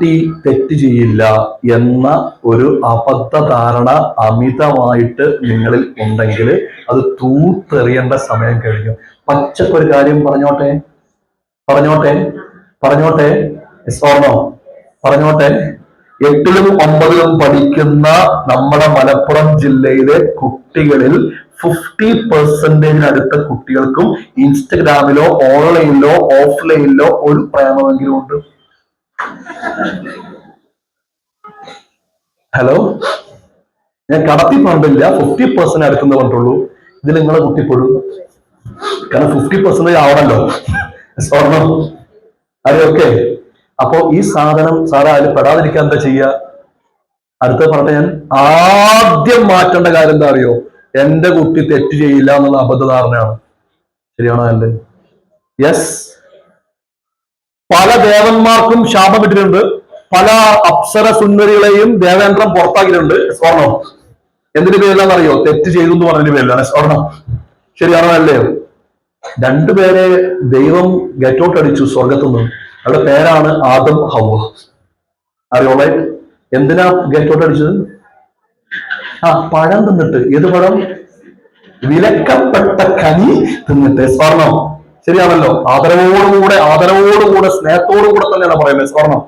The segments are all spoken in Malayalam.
പെൺകുട്ടി തെറ്റ് ചെയ്യില്ല എന്ന ഒരു അബദ്ധ ധാരണ അമിതമായിട്ട് നിങ്ങളിൽ ഉണ്ടെങ്കിൽ അത് തൂത്തെറിയേണ്ട സമയം കഴിഞ്ഞു. പച്ചക്കൊരു കാര്യം പറഞ്ഞോട്ടെ? പറഞ്ഞോട്ടെ? പറഞ്ഞോട്ടെ? സ്വർണോ? പറഞ്ഞോട്ടെ? എട്ടിലും ഒമ്പതിലും പഠിക്കുന്ന നമ്മുടെ മലപ്പുറം ജില്ലയിലെ കുട്ടികളിൽ ഫിഫ്റ്റി പെർസെന്റേജിനടുത്ത കുട്ടികൾക്കും ഇൻസ്റ്റഗ്രാമിലോ ഓൺലൈനിലോ ഓഫ്ലൈനിലോ ഒരു പ്രേമമെങ്കിലും ഉണ്ട്. ഹലോ ഞാൻ കടത്തി പണ്ടില്ല ഫിഫ്റ്റി പെർസെന്റ് അടുക്കുന്ന പറഞ്ഞിട്ടുള്ളൂ. ഇതിൽ നിങ്ങളെ കുട്ടി പെടും കാരണം ഫിഫ്റ്റി പെർസെന്റേജ് ആവണല്ലോ. സ്വർണം. അതെ ഓക്കെ അപ്പോ ഈ സാധനം സാറേ അതിൽ പെടാതിരിക്കാൻ എന്താ ചെയ്യുക അടുത്ത പറഞ്ഞ ഞാൻ ആദ്യം മാറ്റേണ്ട കാര്യം എന്താ അറിയോ? എന്റെ കുട്ടി തെറ്റ് ചെയ്യില്ല എന്നുള്ള അബദ്ധധാരണയാണ്. ശരിയാണോ അല്ലേ യെസ് പല ദേവന്മാർക്കും ശാപം ഇട്ടിട്ടുണ്ട്. പല അപ്സര സുന്ദരികളെയും ദേവേന്ദ്രൻ പുറത്താക്കിയിട്ടുണ്ട്. സ്വർണം. എന്തിന്റെ പേരിലാണെന്ന് അറിയോ തെറ്റ് ചെയ്തു എന്ന് പറഞ്ഞതിന്റെ പേരിലാണ് സ്വർണം. ശരിയാണോ അല്ലേ രണ്ടുപേരെ ദൈവം ഗെറ്റ് ഔട്ട് അടിച്ചു സ്വർഗത്തുനിന്ന് അവരുടെ പേരാണ് ആദം ഹവ അറിയോളെ എന്തിനാ ഗെറ്റ് ഔട്ട് അടിച്ചത്? ആ പഴം തിന്നിട്ട്. ഏത് പഴം? വിലക്കപ്പെട്ട കനി തിന്നിട്ട്. സ്വർണം. ശരിയാണല്ലോ. ആദരവോടുകൂടെ ആദരവോടുകൂടെ സ്നേഹത്തോടുകൂടെ തന്നെയാണ് പറയുന്നത്. സ്വർണം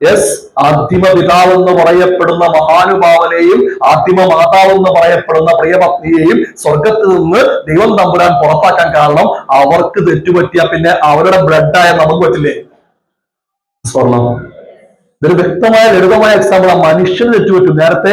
യെസ് ആദിമ പിതാവ് എന്ന് പറയപ്പെടുന്ന മഹാനുഭാവനെയും ആദിമ മാതാവ് എന്ന് പറയപ്പെടുന്ന പ്രിയപത്നിയെയും സ്വർഗത്തിൽ നിന്ന് ദൈവം തമ്പുരാൻ പുറത്താക്കാൻ കാരണം അവർക്ക് തെറ്റുപറ്റിയ പിന്നെ അവരുടെ ബ്ലഡായ നമുക്ക് പറ്റില്ലേ? സ്വർണം ഇതൊരു വ്യക്തമായ ലളിതമായ എക്സാമ്പിൾ ആ മനുഷ്യന് തെറ്റുപറ്റും. നേരത്തെ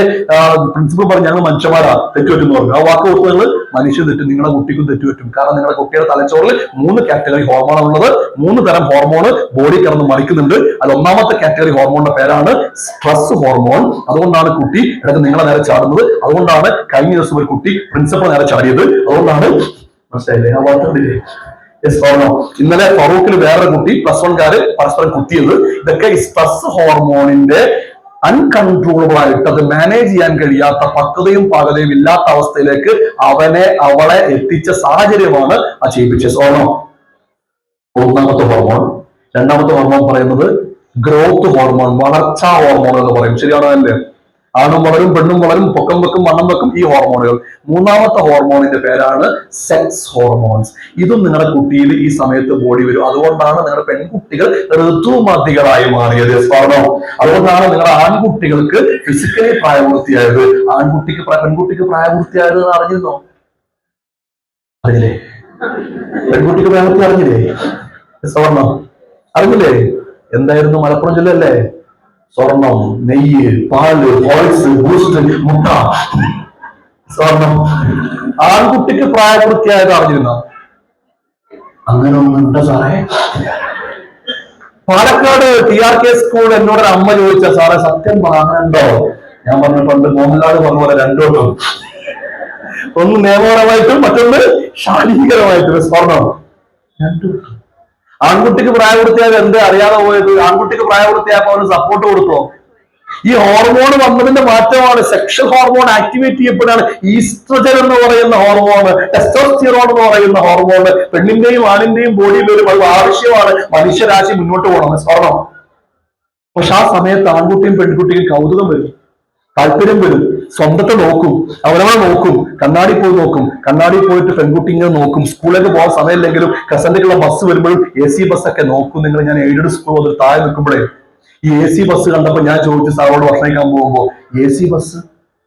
പ്രിൻസിപ്പൾ പറഞ്ഞു ഞങ്ങൾ മനുഷ്യന്മാരാ തെറ്റുപറ്റും പറഞ്ഞു. ആ വാക്ക് കൊടുത്ത് നിങ്ങൾ മനുഷ്യൻ തെറ്റും നിങ്ങളുടെ കുട്ടിക്കും തെറ്റുപറ്റും. കാരണം നിങ്ങളുടെ കുട്ടിയുടെ തലച്ചോറിൽ മൂന്ന് കാറ്റഗറി ഹോർമോൺ ഉള്ളത് മൂന്ന് തരം ഹോർമോൺ ബോഡി കിടന്ന് മറിക്കുന്നുണ്ട്. അത് ഒന്നാമത്തെ കാറ്റഗറി ഹോർമോണിന്റെ പേരാണ് സ്ട്രെസ് ഹോർമോൺ അതുകൊണ്ടാണ് കുട്ടി ഇടയ്ക്ക് നിങ്ങളെ നേരെ ചാടുന്നത്. അതുകൊണ്ടാണ് കഴിഞ്ഞ ദിവസം ഒരു കുട്ടി പ്രിൻസിപ്പൾ നേരെ ചാടിയത്. അതുകൊണ്ടാണ് മനസ്സിലായില്ലേ? ആ വാർത്തകളില്ലേ? ഇന്നലെ ഫറൂഖിൽ വേറൊരു കുട്ടി പ്ലസ് വൺകാര് പരസ്പരം കുത്തിയത്. ഇതൊക്കെ സ്ട്രെസ് ഹോർമോണിന്റെ അൺകൺട്രോളബിൾ ആയിട്ട് അത് മാനേജ് ചെയ്യാൻ കഴിയാത്ത പക്വതയും പാകതയും ഇല്ലാത്ത അവസ്ഥയിലേക്ക് അവനെ അവളെ എത്തിച്ച സാഹചര്യമാണ് ആ ചെയ്യിപ്പിച്ചത്. സോണോ ഒന്നാമത്തെ ഹോർമോൺ രണ്ടാമത്തെ ഹോർമോൺ പറയുന്നത് ഗ്രോത്ത് ഹോർമോൺ വളർച്ചാ ഹോർമോൺ എന്ന് പറയും. ശരിയാണോ അല്ലേ? ആണും വളരും പെണ്ണും വളരും പൊക്കം വെക്കും വണ്ണം വെക്കും ഈ ഹോർമോണുകൾ മൂന്നാമത്തെ ഹോർമോണിന്റെ പേരാണ് സെക്സ് ഹോർമോൺസ് ഇതും നിങ്ങളുടെ കുട്ടിയിൽ ഈ സമയത്ത് ബോഡി വരും. അതുകൊണ്ടാണ് നിങ്ങളുടെ പെൺകുട്ടികൾ ഋതുമതികളായി മാറിയത്. സ്വർണം അതുകൊണ്ടാണ് നിങ്ങളുടെ ആൺകുട്ടികൾക്ക് ഫിസിക്കലി പ്രായപൂർത്തിയായത്. ആൺകുട്ടിക്ക് പെൺകുട്ടിക്ക് പ്രായപൂർത്തിയായത് അറിഞ്ഞിരുന്നോ? അറിഞ്ഞില്ലേ? പെൺകുട്ടിക്ക് പ്രായപൂർത്തി അറിഞ്ഞില്ലേ? സ്വർണം അറിഞ്ഞില്ലേ? എന്തായിരുന്നു മലപ്പുറം ജില്ലയല്ലേ? സ്വർണം നെയ്യ് പാൽ ഹോൾസ് ബൂസ്റ്റ് മുട്ട. സ്വർണം. ആൺകുട്ടിക്ക് പ്രായപൂർത്തിയായത് അറിഞ്ഞിരുന്ന? അങ്ങനെ ഒന്നുണ്ട് സാറേ. Palakkad T R K school എന്നോട് അമ്മ ചോദിച്ച സാറേ സത്യം പറയാനുണ്ടോ ഞാൻ പറഞ്ഞ പണ്ട് മോഹൻലാൽ പറഞ്ഞ പോലെ രണ്ടോട്ടും ഒന്ന് നിയമപരമായിട്ടും മറ്റൊന്ന് ശാരീരികമായിട്ടും സ്വർണം. രണ്ടും ആൺകുട്ടിക്ക് പ്രായപൂർത്തിയായത് എന്ത് അറിയാതെ പോയത്? ആൺകുട്ടിക്ക് പ്രായപൂർത്തിയായപ്പോ അവന് സപ്പോർട്ട് കൊടുത്തോ? ഈ ഹോർമോൺ വന്നതിന്റെ മാറ്റമാണ്. സെക്ഷൽ ഹോർമോൺ ആക്ടിവേറ്റ് ചെയ്യപ്പെടാണ് ഈസ്ട്രജൻ എന്ന് പറയുന്ന ഹോർമോൺ ടെസ്റ്റോസ്റ്റിറോൺ എന്ന് പറയുന്ന ഹോർമോൺ പെണ്ണിന്റെയും ആണിന്റെയും ബോഡിയിൽ ഒരു അത് ആവശ്യമാണ്. മനുഷ്യരാശി മുന്നോട്ട് പോകണം. സ്വർണം? പക്ഷെ ആ സമയത്ത് ആൺകുട്ടിയും പെൺകുട്ടിയും കൗതുകം വരും. താല്പര്യം വരും. സ്വന്തത്തെ നോക്കും അവരവരെ നോക്കും കണ്ണാടി പോയി നോക്കും കണ്ണാടി പോയിട്ട് പെൺകുട്ടി ഇങ്ങനെ നോക്കും സ്കൂളിലേക്ക് പോകാൻ സമയമില്ലെങ്കിലും കസന്റേക്കുള്ള ബസ് വരുമ്പോഴും എ സി ബസ് ഒക്കെ നോക്കും. നിങ്ങൾ ഞാൻ എയ്ഡഡ് സ്കൂൾ വന്നിട്ട് താഴെ നിൽക്കുമ്പോഴേ ഈ എ സി ബസ് കണ്ടപ്പോ ഞാൻ ചോദിച്ചു സാറോട് ഭക്ഷണം കഴിക്കാൻ പോകുമ്പോ എ സി ബസ്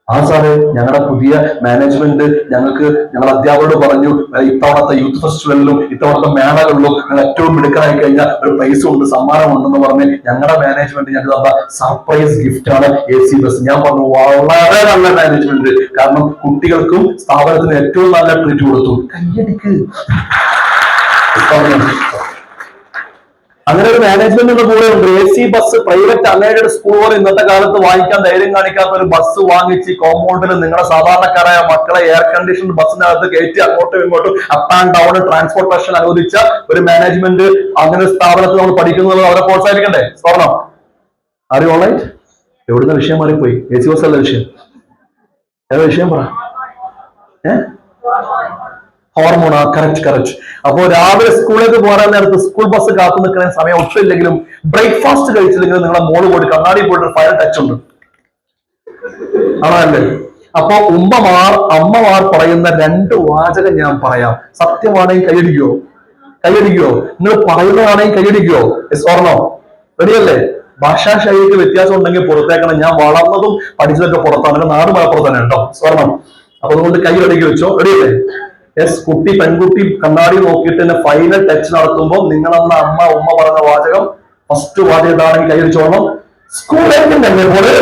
ആ സാറേ ഞങ്ങളുടെ പുതിയ മാനേജ്മെന്റ് ഞങ്ങൾക്ക് ഞങ്ങളുടെ അധ്യാപകരോട് പറഞ്ഞു "ഏ, ഇത്തവണത്തെ യൂത്ത് ഫെസ്റ്റിവലിലും ഇത്തവണത്തെ മേളകളിലും ഞങ്ങൾ ഏറ്റവും മിടുക്കനായി കഴിഞ്ഞാൽ ഒരു പ്രൈസ് ഉണ്ട് സമ്മാനം ഉണ്ടെന്ന് പറഞ്ഞ് ഞങ്ങളുടെ മാനേജ്മെന്റ് ഞങ്ങൾ തന്ന സർപ്രൈസ് ഗിഫ്റ്റ് ആണ് എ സി ബസ് ഞാൻ പറഞ്ഞു വളരെ നല്ല മാനേജ്മെന്റ് കാരണം കുട്ടികൾക്കും സ്ഥാപനത്തിന് ഏറ്റവും നല്ല ട്രീറ്റ് കൊടുത്തു. കയ്യടിക്ക്. അങ്ങനെ ഒരു മാനേജ്മെന്റിന്റെ കൂടെ ഉണ്ട്. A C bus private unaided സ്കൂളുകൾ ഇന്നത്തെ കാലത്ത് വാങ്ങിക്കാൻ ധൈര്യം കാണിക്കാത്ത ഒരു ബസ് വാങ്ങിച്ച് കോമ്പൗണ്ടിൽ നിങ്ങളുടെ സാധാരണക്കാരായ മക്കളെ എയർ കണ്ടീഷൻ ബസ്സിനകത്ത് കയറ്റി അങ്ങോട്ടും ഇങ്ങോട്ടും അപ്പ് ആൻഡ് ഡൗൺ ട്രാൻസ്പോർട്ടേഷൻ അനുവദിച്ച ഒരു മാനേജ്മെന്റ് അങ്ങനെ സ്ഥാപനത്തിൽ നമ്മൾ പഠിക്കുന്നത് അവരെ പ്രോത്സാഹിപ്പിക്കണ്ടേ? സ്വർണം. അറിയോ എവിടുന്ന വിഷയം മാറിപ്പോയി? എ സി ബസ് അല്ല വിഷയം. ഏതാ വിഷയം പറ? ഏഹ് ഹോർമോൺ ആ കറക്റ്റ് കറക്റ്റ് അപ്പോ രാവിലെ സ്കൂളിലേക്ക് പോരാൻ നേരത്ത് സ്കൂൾ ബസ് കാത്തു നിൽക്കുന്ന സമയം ഒട്ടുമില്ലെങ്കിലും ബ്രേക്ക്ഫാസ്റ്റ് കഴിച്ചില്ലെങ്കിലും നിങ്ങളെ മോൾ പോയിട്ട് കണ്ണാടി പോയിട്ട് ഫയർ ടച്ച് ഉണ്ട്. ആണല്ലേ? അപ്പൊ ഉമ്മമാർ അമ്മമാർ പറയുന്ന രണ്ട് വാചകം ഞാൻ പറയാം. സത്യമാണെങ്കിൽ കൈയടിക്കോ? കൈയടിക്കോ? നിങ്ങൾ പറയുന്നതാണെങ്കിൽ കൈയടിക്കോ? സ്വർണോ റെഡിയല്ലേ? ഭാഷാ ശൈലിക്ക് വ്യത്യാസം ഉണ്ടെങ്കിൽ പുറത്തേക്കണം ഞാൻ വളർന്നതും പഠിച്ചതൊക്കെ പുറത്താണ്. നാട് മലപ്പുറത്ത് തന്നെ കേട്ടോ സ്വർണം അപ്പൊ അതുകൊണ്ട് കൈ റെഡിക്ക് വെച്ചോ? റെഡിയല്ലേ? യെസ് കുട്ടി പെൺകുട്ടി കണ്ണാടി നോക്കിയിട്ട് തന്നെ ഫൈനൽ ടച്ച് നടത്തുമ്പോൾ നിങ്ങളെന്ന അമ്മ ഉമ്മ പറഞ്ഞ വാചകം? ഫസ്റ്റ് വാചകം ഇതാണെങ്കിൽ കൈ വെച്ചോളണം സ്കൂൾ പോലെ?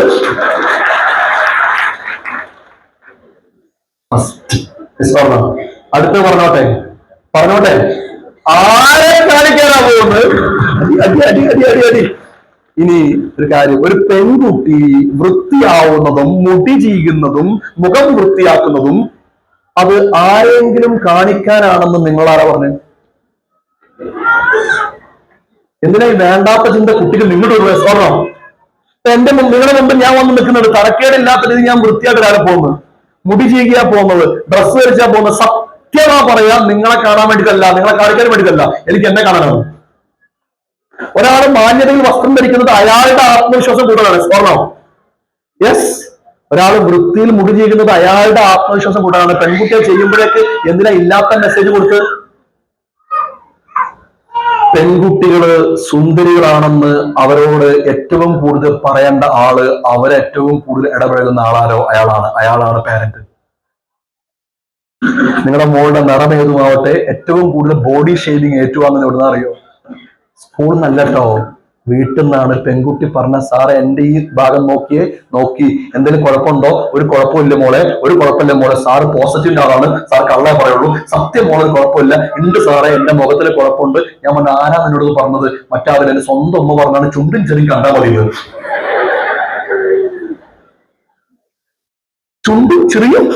അടുത്ത് പറഞ്ഞോട്ടെ. പറഞ്ഞോട്ടെ. ആരെ കാണിക്കാനാ പോകുന്നത്? അടി അടി അടി അടി അടി. ഇനി ഒരു കാര്യം. ഒരു പെൺകുട്ടി വൃത്തിയാവുന്നതും മുടി ചീകുന്നതും മുഖം വൃത്തിയാക്കുന്നതും അത് ആരെങ്കിലും കാണിക്കാനാണെന്ന് നിങ്ങളാരാ പറഞ്ഞത് എന്തിനാ വേണ്ടാത്ത ചിന്ത കുട്ടികൾ നിങ്ങളുടെ ഒരു പറഞ്ഞോ എന്റെ നിങ്ങളുടെ മുമ്പ് ഞാൻ വന്ന് നിൽക്കുന്നത് തരക്കേടില്ലാത്ത രീതി ഞാൻ വൃത്തിയായിട്ട് ഒരാളെ പോകുന്നത്? മുടി ചീകിയാ പോകുന്നത് ഡ്രസ്സ് ധരിച്ചാ പോകുന്നത്. സത്യമാ പറയാ നിങ്ങളെ കാണാൻ വേണ്ടിയിട്ടല്ല നിങ്ങളെ കാണിക്കാൻ വേണ്ടിയിട്ടല്ല. എനിക്ക് എന്നെ കാണാനാണ്. ഒരാൾ മാന്യതയിൽ വസ്ത്രം ധരിക്കുന്നത് അയാളുടെ ആത്മവിശ്വാസം കൂടുതലാണ് സ്വർണം യെസ് ഒരാൾ വൃത്തിയിൽ മുടി ജീവിക്കുന്നത് അയാളുടെ ആത്മവിശ്വാസം കൂടാണ് പെൺകുട്ടിയെ ചെയ്യുമ്പോഴേക്ക് എന്തിനാ ഇല്ലാത്ത മെസ്സേജ് കൊടുത്ത്? പെൺകുട്ടികൾ സുന്ദരികളാണെന്ന് അവരോട് ഏറ്റവും കൂടുതൽ പറയേണ്ട ആൾ അവരേറ്റവും കൂടുതൽ ഇടപഴകുന്ന ആളാരോ അയാളാണ്. അയാളാണ് പാരന്റ് നിങ്ങളുടെ മോളുടെ നിറം ഏതുമാവട്ടെ ഏറ്റവും കൂടുതൽ ബോഡി ഷേവിങ് ഏറ്റുവാങ്ങുന്ന എവിടുന്ന അറിയോ? സ്കൂൾ നല്ല കേട്ടോ വീട്ടിൽ നിന്നാണ് പെൺകുട്ടി പറഞ്ഞ സാറേ എന്റെ ഈ ഭാഗം നോക്കിയേ നോക്കി. എന്തെങ്കിലും കുഴപ്പമുണ്ടോ? ഒരു കുഴപ്പമില്ല മോളെ ഒരു കുഴപ്പമില്ല മോളെ. സാറ് പോസിറ്റീവ് ആളാണ്. സാർ കള്ളേ പറയുള്ളൂ. സത്യം മോളെ കുഴപ്പമില്ല. ഉണ്ട് സാറേ എന്റെ മുഖത്തിൽ കുഴപ്പമുണ്ട്. ഞാൻ പറഞ്ഞ ആരാ എന്നോട് പറഞ്ഞത്? മറ്റാവില്ല എന്റെ സ്വന്തം ഉമ്മ പറഞ്ഞാണ് ചുണ്ടും ചെറിയ കണ്ടാൽ മതി. ചുണ്ടും ചെറിയും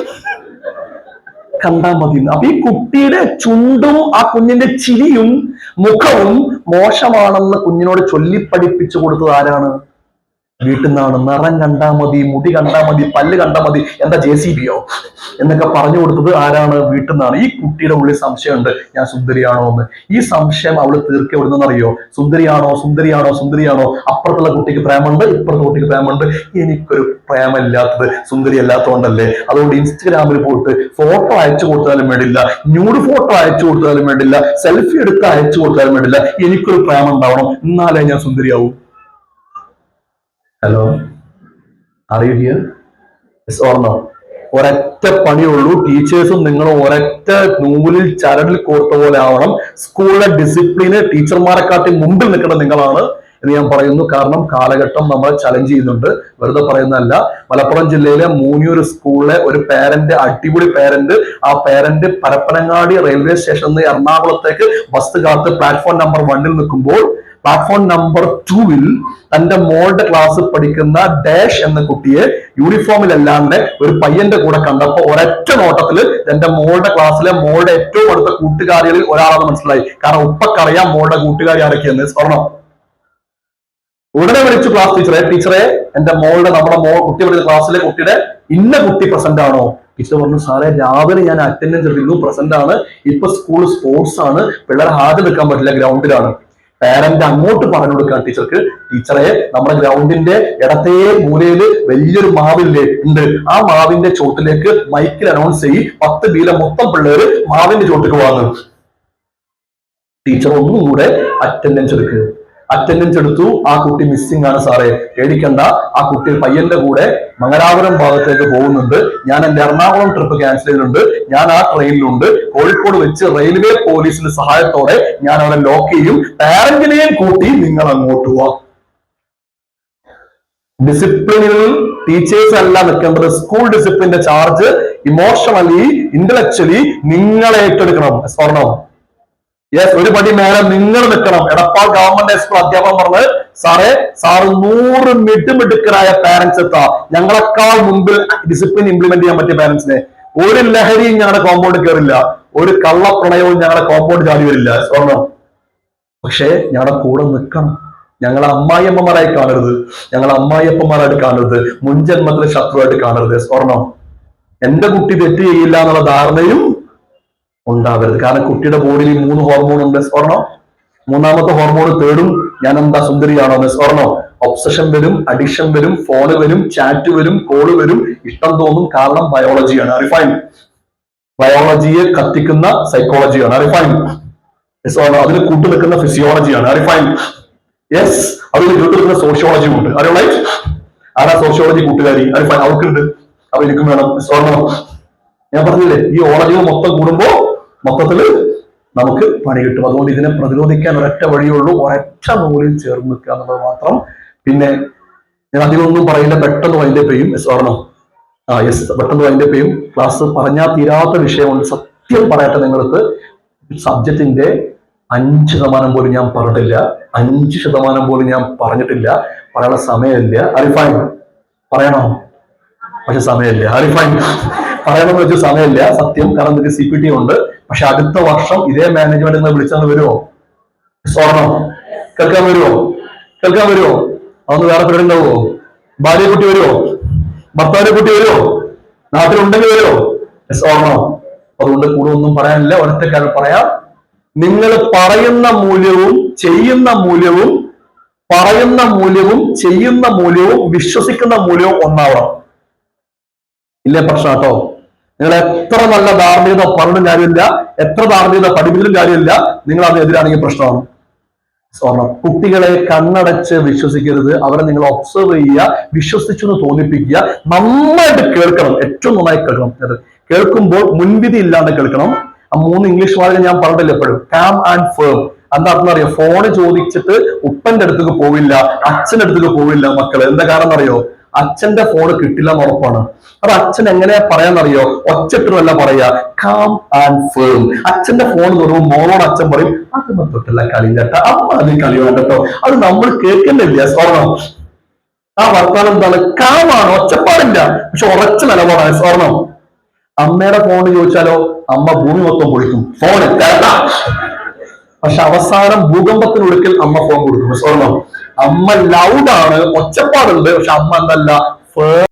കണ്ടാൽ മതി. അപ്പൊ ഈ കുട്ടിയുടെ ചുണ്ടും ആ കുഞ്ഞിന്റെ ചിരിയും മുഖവും മോശമാണെന്ന് കുഞ്ഞിനോട് ചൊല്ലിപ്പഠിപ്പിച്ചു കൊടുത്തത് ആരാണ് വീട്ടിൽ നിന്നാണ് നിറം കണ്ടാ മതി മുടി കണ്ടാ മതി പല്ല് കണ്ടാ മതി. എന്താ ജെ സി ബിയോ? എന്നൊക്കെ പറഞ്ഞു കൊടുത്തത് ആരാണ്? വീട്ടിൽ നിന്നാണ്. ഈ കുട്ടിയുടെ ഉള്ളിൽ സംശയമുണ്ട്. ഞാൻ സുന്ദരിയാണോ എന്ന്. ഈ സംശയം അവൾ തീർക്കെ അറിയോ സുന്ദരിയാണോ? സുന്ദരിയാണോ? സുന്ദരിയാണോ? അപ്പുറത്തുള്ള കുട്ടിക്ക് പ്രേമുണ്ട് ഇപ്പുറത്തെ കുട്ടിക്ക് പ്രേമുണ്ട്. എനിക്കൊരു പ്രേമല്ലാത്തത് സുന്ദരി അല്ലാത്തതുകൊണ്ടല്ലേ അതുകൊണ്ട് ഇൻസ്റ്റഗ്രാമിൽ പോയിട്ട് ഫോട്ടോ അയച്ചു കൊടുത്താലും വേണ്ടില്ല ന്യൂഡ് ഫോട്ടോ അയച്ചു കൊടുത്താലും വേണ്ടില്ല സെൽഫി എടുത്ത് അയച്ചു കൊടുത്താലും വേണ്ടില്ല എനിക്കൊരു പ്രേമം ഉണ്ടാവണം. എന്നാലേ ഞാൻ സുന്ദരിയാവൂ. ഹലോ അറിയൂ ഹിയർ ഓർണോ ഒരൊറ്റ പണിയുള്ളൂ. ടീച്ചേഴ്സും നിങ്ങൾ ഒരൊറ്റ നൂലിൽ ചരടിൽ കോർത്ത പോലെ ആവണം. സ്കൂളിലെ ഡിസിപ്ലിന് ടീച്ചർമാരെക്കാട്ടി മുമ്പിൽ നിൽക്കുന്ന നിങ്ങളാണ് എന്ന് ഞാൻ പറയുന്നു. കാരണം കാലഘട്ടം നമ്മളെ ചലഞ്ച് ചെയ്യുന്നുണ്ട്. വെറുതെ പറയുന്നതല്ല. മലപ്പുറം ജില്ലയിലെ മൂന്നിയൂർ സ്കൂളിലെ ഒരു പേരന്റ് അടിപൊളി പേരന്റ് ആ പേരന്റ് പരപ്പനങ്ങാടി റെയിൽവേ സ്റ്റേഷനിൽ നിന്ന് എറണാകുളത്തേക്ക് ബസ് കാത്ത് പ്ലാറ്റ്ഫോം നമ്പർ വണ്ണിൽ നിൽക്കുമ്പോൾ പ്ലാറ്റ്ഫോം നമ്പർ ടൂവിൽ തന്റെ മോളുടെ ക്ലാസ് പഠിക്കുന്ന ഡാഷ് എന്ന കുട്ടിയെ യൂണിഫോമിൽ അല്ലാണ്ട് ഒരു പയ്യന്റെ കൂടെ കണ്ടപ്പോ ഒരൊറ്റ നോട്ടത്തിൽ എന്റെ മോളുടെ ക്ലാസ്സിലെ മോളുടെ ഏറ്റവും അടുത്ത കൂട്ടുകാരികളിൽ ഒരാളാണെന്ന് മനസ്സിലായി. കാരണം ഉപ്പക്കറിയാം മോളുടെ കൂട്ടുകാരി ആരൊക്കെയെന്ന്? സ്വർണം. ഉടനെ വിളിച്ചു ക്ലാസ് ടീച്ചറെ ടീച്ചറെ എന്റെ മോളുടെ നമ്മുടെ മോ കുട്ടി പഠിച്ച ക്ലാസ്സിലെ കുട്ടിയുടെ ഇന്ന കുട്ടി പ്രസന്റ് ആണോ? ടീച്ചർ പറഞ്ഞു സാറേ രാവിലെ ഞാൻ അറ്റൻഡൻസ് എടുത്തിരുന്നു പ്രസന്റ് ആണ്. ഇപ്പൊ സ്കൂൾ സ്പോർട്സ് ആണ്. പിള്ളേരെ നിൽക്കാൻ പറ്റില്ല ഗ്രൗണ്ടിലാണ് പാരന്റ് അങ്ങോട്ട് പറഞ്ഞു കൊടുക്കാൻ ടീച്ചർക്ക്. ടീച്ചറെ നമ്മുടെ ഗ്രൗണ്ടിന്റെ ഇടത്തേ മൂലയിൽ വലിയൊരു മാവില്ലേ ഉണ്ട്. ആ മാവിന്റെ ചോട്ടിലേക്ക് മൈക്കിൽ അനൗൺസ് ചെയ്യും. പത്ത് ബിയിലെ മൊത്തം പിള്ളേര് മാവിന്റെ ചോട്ടിക്ക് വാങ്ങും. ടീച്ചർ ഒന്നും കൂടെ അറ്റൻഡൻസ് എടുക്കുക അറ്റൻഡൻസ് എടുത്തു. ആ കുട്ടി മിസ്സിംഗ് ആണ് സാറേ. പേടിക്കണ്ട. ആ കുട്ടി പയ്യന്റെ കൂടെ മംഗലാപുരം ഭാഗത്തേക്ക് പോകുന്നുണ്ട്. ഞാൻ എന്റെ എറണാകുളം ട്രിപ്പ് ക്യാൻസൽ ചെയ്തിട്ടുണ്ട്. ഞാൻ ആ ട്രെയിനിലുണ്ട് കോഴിക്കോട് വെച്ച് റെയിൽവേ പോലീസിന്റെ സഹായത്തോടെ ഞാൻ അവരെ ലോക്ക് ചെയ്യും. പാരന്റിനെയും കൂട്ടി നിങ്ങൾ അങ്ങോട്ട് പോവാ ഡിസിപ്ലിനിൽ ടീച്ചേഴ്സ് അല്ല നിൽക്കേണ്ടത്. സ്കൂൾ ഡിസിപ്ലിന്റെ ചാർജ് ഇമോഷണലി ഇന്റലക്ച്വലി നിങ്ങളെ ഏറ്റെടുക്കണം. സ്വർണം. യെസ് ഒരു പടി മേലെ നിങ്ങൾ നിൽക്കണം. എടപ്പാൾ ഗവൺമെന്റ് സ്കൂൾ അധ്യാപകൻ പറഞ്ഞത് സാറേ സാറ് നൂറ് മിടുമിടുക്കരായ പാരന്റ്സ് എത്താ. ഞങ്ങളെക്കാൾ മുമ്പിൽ ഡിസിപ്ലിൻ ഇംപ്ലിമെന്റ് ചെയ്യാൻ പറ്റിയ പാരന്റ്സിനെ ഒരു ലഹരിയും ഞങ്ങളുടെ കോമ്പൗണ്ട് കയറില്ല ഒരു കള്ളപ്രണയവും ഞങ്ങളുടെ കോമ്പൗണ്ട് ചാടി വരില്ല. സ്വർണം പക്ഷേ ഞങ്ങളുടെ കൂടെ നിൽക്കണം. ഞങ്ങളെ അമ്മായിയമ്മമാരായി കാണരുത്. ഞങ്ങളെ അമ്മായിയപ്പന്മാരായിട്ട് കാണരുത്. മുൻജന്മത്തിലെ ശത്രുവായിട്ട് കാണരുത്. സ്വർണം എന്റെ കുട്ടി തെറ്റ് ചെയ്യില്ല എന്നുള്ള ധാരണയും ഉണ്ടാവരുത്. കാരണം കുട്ടിയുടെ ബോഡിയിൽ മൂന്ന് ഹോർമോൺ ഉണ്ട് സ്വർണം മൂന്നാമത്തെ ഹോർമോൺ തേടും. ഞാൻ എന്താ സുന്ദരിയാണോ മിസ് ഓർണോ? ഒബ്സഷൻ വരും അഡിക്ഷൻ വരും ഫോണ് വരും ചാറ്റ് വരും കോൾ വരും. ഇഷ്ടം തോന്നും കാരണം ബയോളജിയാണ് റിഫൈൻ ബയോളജിയെ കത്തിക്കുന്ന സൈക്കോളജിയാണ് റിഫൈൻ അതിന് കൂട്ടു നിൽക്കുന്ന ഫിസിയോളജിയാണ് റിഫൈൻ യെസ് അതിന് കൂട്ടു നിൽക്കുന്ന സോഷ്യോളജിയും ഉണ്ട്. അറിയോളൈ ആരാ സോഷ്യോളജി കൂട്ടുകാരി? റിഫൈൻ അവർക്കുണ്ട്. അപ്പൊ എനിക്കും വേണം മിസ് ഓർണോ. ഞാൻ പറഞ്ഞില്ലേ ഈ ഓളജികൾ മൊത്തം കൂടുമ്പോ മൊത്തത്തിൽ നമുക്ക് പണി കിട്ടും. അതുകൊണ്ട് ഇതിനെ പ്രതിരോധിക്കാൻ ഒരൊറ്റ വഴിയുള്ളൂ ഒരൊറ്റ നൂലിൽ ചേർന്ന് നിൽക്കുക എന്നുള്ളത് മാത്രം. പിന്നെ ഞാൻ അധികമൊന്നും പറയില്ല. പെട്ടെന്ന് വൈൻഡ് ചെയ്യും. യെസ് പറഞ്ഞോ? ആ യെസ് പെട്ടെന്ന് വൈൻഡ് ചെയ്യും. ക്ലാസ് പറഞ്ഞാൽ തീരാത്ത വിഷയമുണ്ട്. സത്യം പറയട്ടെ നിങ്ങൾക്ക് സബ്ജക്റ്റിന്റെ അഞ്ച് ശതമാനം പോലും ഞാൻ പറഞ്ഞിട്ടില്ല. അഞ്ച് ശതമാനം പോലും ഞാൻ പറഞ്ഞിട്ടില്ല. പറയാനുള്ള സമയമില്ല. അറിഫൈൻ പറയണോ? പക്ഷെ സമയമില്ല. അരിഫാൻ പറയണമെന്ന് വെച്ച സമയമില്ല. സത്യം കാരണം നിങ്ങൾക്ക് സി പി ടി ഉണ്ട്. പക്ഷെ അടുത്ത വർഷം ഇതേ മാനേജ്മെന്റ് നിങ്ങൾ വിളിച്ചാൽ വരുമോ സ്വർണം കേൾക്കാൻ വരുമോ കേൾക്കാൻ വരുമോ അതൊന്ന് വേറെ പരിപാടി ഉണ്ടാവുമോ? ഭാര്യ കുട്ടി വരുമോ ഭർത്താവിനെ കുട്ടി വരുമോ നാട്ടിലുണ്ടെങ്കിൽ വരുമോ സ്വർണം അതുകൊണ്ട് കൂടെ ഒന്നും പറയാനില്ല. ഒരൊറ്റ കാര്യം പറയാം. നിങ്ങൾ പറയുന്ന മൂല്യവും ചെയ്യുന്ന മൂല്യവും പറയുന്ന മൂല്യവും ചെയ്യുന്ന മൂല്യവും വിശ്വസിക്കുന്ന മൂല്യവും ഒന്നാവണം. ഇല്ലേ പ്രശ്നം കേട്ടോ? നിങ്ങൾ എത്ര നല്ല ധാർമ്മികത പറഞ്ഞും കാര്യമില്ല എത്ര ധാർമ്മികത പഠിപ്പിച്ചിട്ടും കാര്യമില്ല നിങ്ങൾ അതിനെതിരാണെങ്കിൽ പ്രശ്നമാണ് സ്വർണം. കുട്ടികളെ കണ്ണടച്ച് വിശ്വസിക്കരുത്. അവരെ നിങ്ങൾ ഒബ്സർവ് ചെയ്യുക വിശ്വസിച്ചു എന്ന് തോന്നിപ്പിക്കുക. നന്നായിട്ട് കേൾക്കണം. ഏറ്റവും നന്നായി കേൾക്കണം. കേൾക്കുമ്പോൾ മുൻവിധി ഇല്ലാണ്ട് കേൾക്കണം. ആ മൂന്ന് ഇംഗ്ലീഷ് വാക്കുകൾ ഞാൻ പറഞ്ഞില്ല എപ്പോഴും. കാം ആൻഡ് ഫേം എന്താ അർത്ഥം അറിയോ? ഫോണ് ചോദിച്ചിട്ട് ഉപ്പന്റെ അടുത്തേക്ക് പോവില്ല അച്ഛന്റെ അടുത്തേക്ക് പോവില്ല മക്കൾ. എന്താ കാരണം അറിയോ? അച്ഛന്റെ ഫോണ് കിട്ടില്ല എന്ന് ഉറപ്പാണ്. അത് അച്ഛൻ എങ്ങനെയാ പറയാന്നറിയോ? ഒച്ചട്ടിനല്ല പറയാ കാം ആൻഡ് ഫേം അച്ഛന്റെ ഫോൺ തോന്നുമ്പോൾ മോളോട് അച്ഛൻ പറയും അത് തൊട്ടല്ല കളി കേട്ട അമ്മ അതിൽ കളി വേണ്ട അത് നമ്മൾ കേൾക്കുന്നില്ല സ്വർണം ആ വർത്താനം എന്താണ്? കാമാണ് ഒച്ചപ്പാടില്ല. പക്ഷെ ഉറച്ച നിലപാടാണ് സ്വർണം അമ്മയുടെ ഫോൺ ചോദിച്ചാലോ? അമ്മ ഭൂമി മൊത്തം പൊളിക്കും. ഫോണ് പക്ഷെ അവസാനം ഭൂകമ്പത്തിനൊടുക്കൽ അമ്മ ഫോൺ കൊടുക്കും സ്വർണം അമ്മ ലൗഡാണ് ഒച്ചപ്പാടുണ്ട് പക്ഷെ അമ്മ എന്തല്ല ഫേ